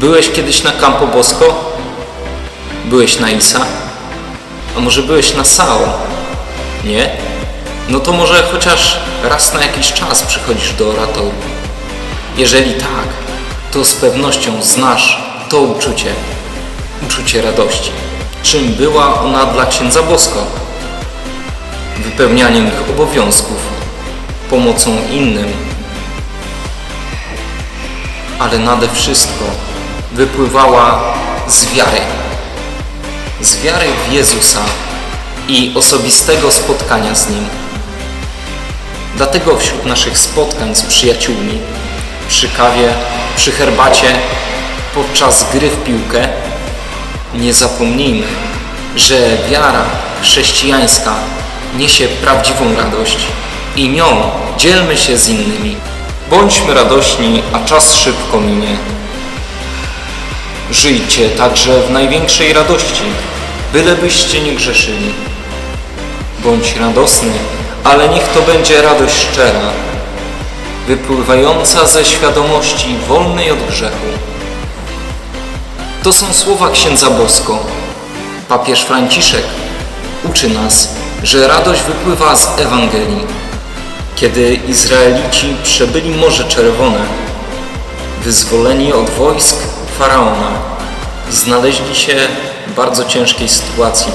Byłeś kiedyś na Campo Bosco? Byłeś na Isa? A może byłeś na Sao? Nie? No to może chociaż raz na jakiś czas przychodzisz do oratorium. Jeżeli tak, to z pewnością znasz to uczucie, uczucie radości. Czym była ona dla księdza Bosko? Wypełnianiem ich obowiązków, pomocą innym, ale nade wszystko wypływała z wiary. Z wiary w Jezusa i osobistego spotkania z Nim. Dlatego wśród naszych spotkań z przyjaciółmi, przy kawie, przy herbacie, podczas gry w piłkę, nie zapomnijmy, że wiara chrześcijańska niesie prawdziwą radość i nią dzielmy się z innymi. Bądźmy radośni, a czas szybko minie. Żyjcie także w największej radości, bylebyście nie grzeszyli. Bądź radosny, ale niech to będzie radość szczera, wypływająca ze świadomości wolnej od grzechu. To są słowa księdza Bosko. Papież Franciszek uczy nas, że radość wypływa z Ewangelii. Kiedy Izraelici przebyli Morze Czerwone, wyzwoleni od wojsk faraona, znaleźli się w bardzo ciężkiej sytuacji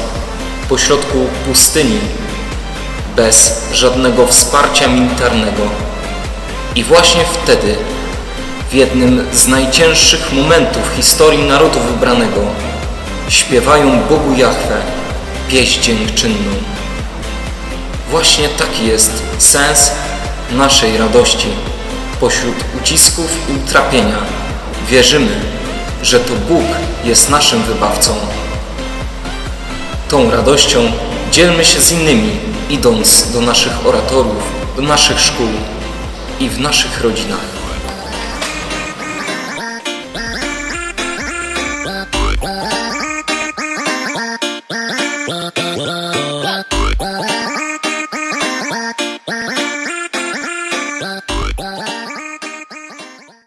pośrodku pustyni, bez żadnego wsparcia militarnego. I właśnie wtedy, w jednym z najcięższych momentów historii narodu wybranego, śpiewają Bogu Jahwe pieśń dziękczynną. Właśnie taki jest sens naszej radości. Pośród ucisków i utrapienia wierzymy, że to Bóg jest naszym wybawcą. Tą radością dzielmy się z innymi, idąc do naszych oratorów, do naszych szkół i w naszych rodzinach.